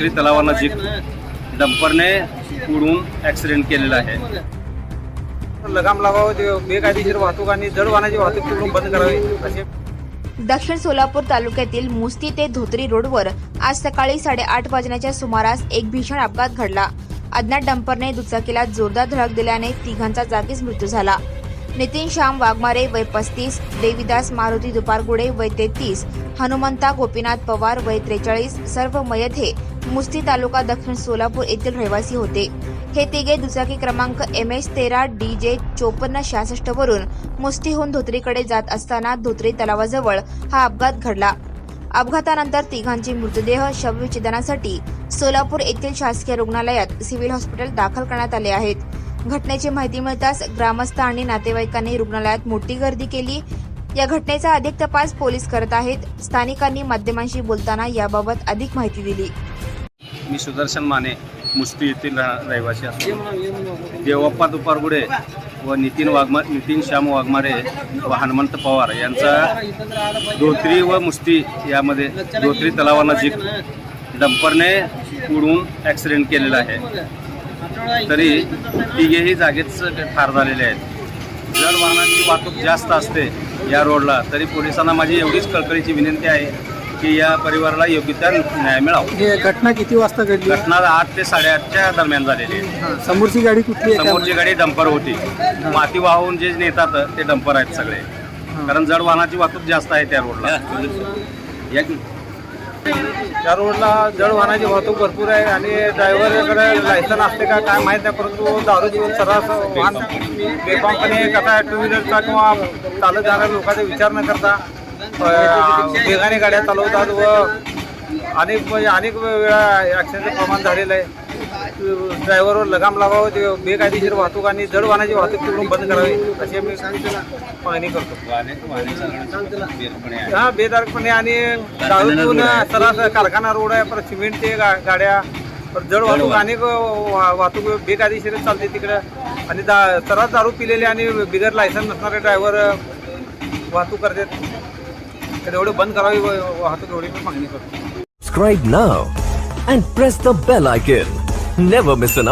धोत्री तलावानजीक डंपरने उडून ॲक्सिडेंट केलेला आहे. लगाम लावावं बेकायदेशीर वाहतूक आणि जड वाहनाची वाहतूक तिकडून बंद करावी असे दक्षिण सोलापूर तालुक्यातील मुस्ती ते धोत्री रोडवर आज सकाळी साडेआठ वाजण्याच्या सुमारास एक भीषण अपघात घडला. अज्ञात डंपरने दुचाकीला जोरदार धडक दिल्याने तिघांचा जागीच मृत्यू झाला. नितीन श्याम वाघमारे वय पस्तीस देविदास मारुती दुपारगुडे वय तेहतीस हनुमंता गोपीनाथ पवार वय त्रेचाळीस सर्व मयत हे मुस्ती तालुका दक्षिण सोलापूर येथील रहिवासी होते. हे तिघे दुचाकी क्रमांक एम एच तेरा डी जे चोपन्न सहासष्ट वरून मुस्तीहून धोत्रीकडे जात असताना धोत्री तलावाजवळ हा अपघात घडला. अपघातानंतर तिघांचे मृतदेह शवविच्छेदनासाठी सोलापूर येथील शासकीय रुग्णालयात सिव्हिल हॉस्पिटल दाखल करण्यात आले आहेत. घटनेची माहिती मिळताच ग्रामस्थ आणि नातेवाईकांनी रुग्णालयात मोठी गर्दी केली. या घटनेचा अधिक तपास पोलीस करत आहेत. स्थानिकांनी माध्यमांशी बोलताना याबाबत अधिक माहिती दिली. मी सुदर्शन माने मुस्ती येथील रहिवासी असतो. देवप्पा दुपारगुडे व नितीन वाघमा नितीन श्याम वाघमारे व हनुमंत पवार यांचा धोत्री व मुस्ती यामध्ये धोत्री तलावानजीक डंपरने उडून ॲक्सिडेंट केलेला आहे. तरी तिघेही जागेच ठार झालेले आहेत. जड वाहनांची वाहतूक जास्त असते या रोडला तरी पोलिसांना माझी एवढीच कळकळीची विनंती आहे. की या परिवाराला योग्य त्या न्याय मिळावा. हे घटना किती वाजता घडली? घटना आठ ते साडेआठच्या दरम्यान झालेली आहे. समोरची गाडी कुठली आहे? समोरची गाडी डंपर होती. माती वाहून जे नेतात ते डंपर आहेत सगळे. कारण जड वाहनाची वाहतूक जास्त आहे त्या रोडला. या की- त्या रोडला जड वाहनाची वाहतूक भरपूर आहे आणि ड्रायव्हरकडे लायसन असते का काय माहीत नाही परंतु दारू पिऊन सर्रास वाहन बेफामपणे कसा टू व्हीलरचा किंवा चालत जाणाऱ्या लोकांचा विचार न करता वेगाने गाड्या चालवतात व अनेक म्हणजे अनेक वेळा ॲक्सिडेंटचं प्रमाण झालेलं आहे. ड्रायव्हरवर लगाम लावावं ते बेकायदेशीर वाहतूक आणि जड वाहनाची वाहतूक तिकडून बंद करावी अशी आम्ही मागणी करतो. हा बेदारकपणे आणि दारू सरास कारखाना रोड आहे परत सिमेंटचे गा- गाड्या परत जड वाहतूक अनेक वाहतूक बेकायदेशीर चालते तिकडं. आणि दा सर्रास दारू पिलेले आणि बिगर लायसन नसणारे ड्रायव्हर वाहतूक करतात. तर एवढं बंद करावी व- वाहतूक एवढी मी मागणी करतो Subscribe now and press the bell icon. Never miss an update.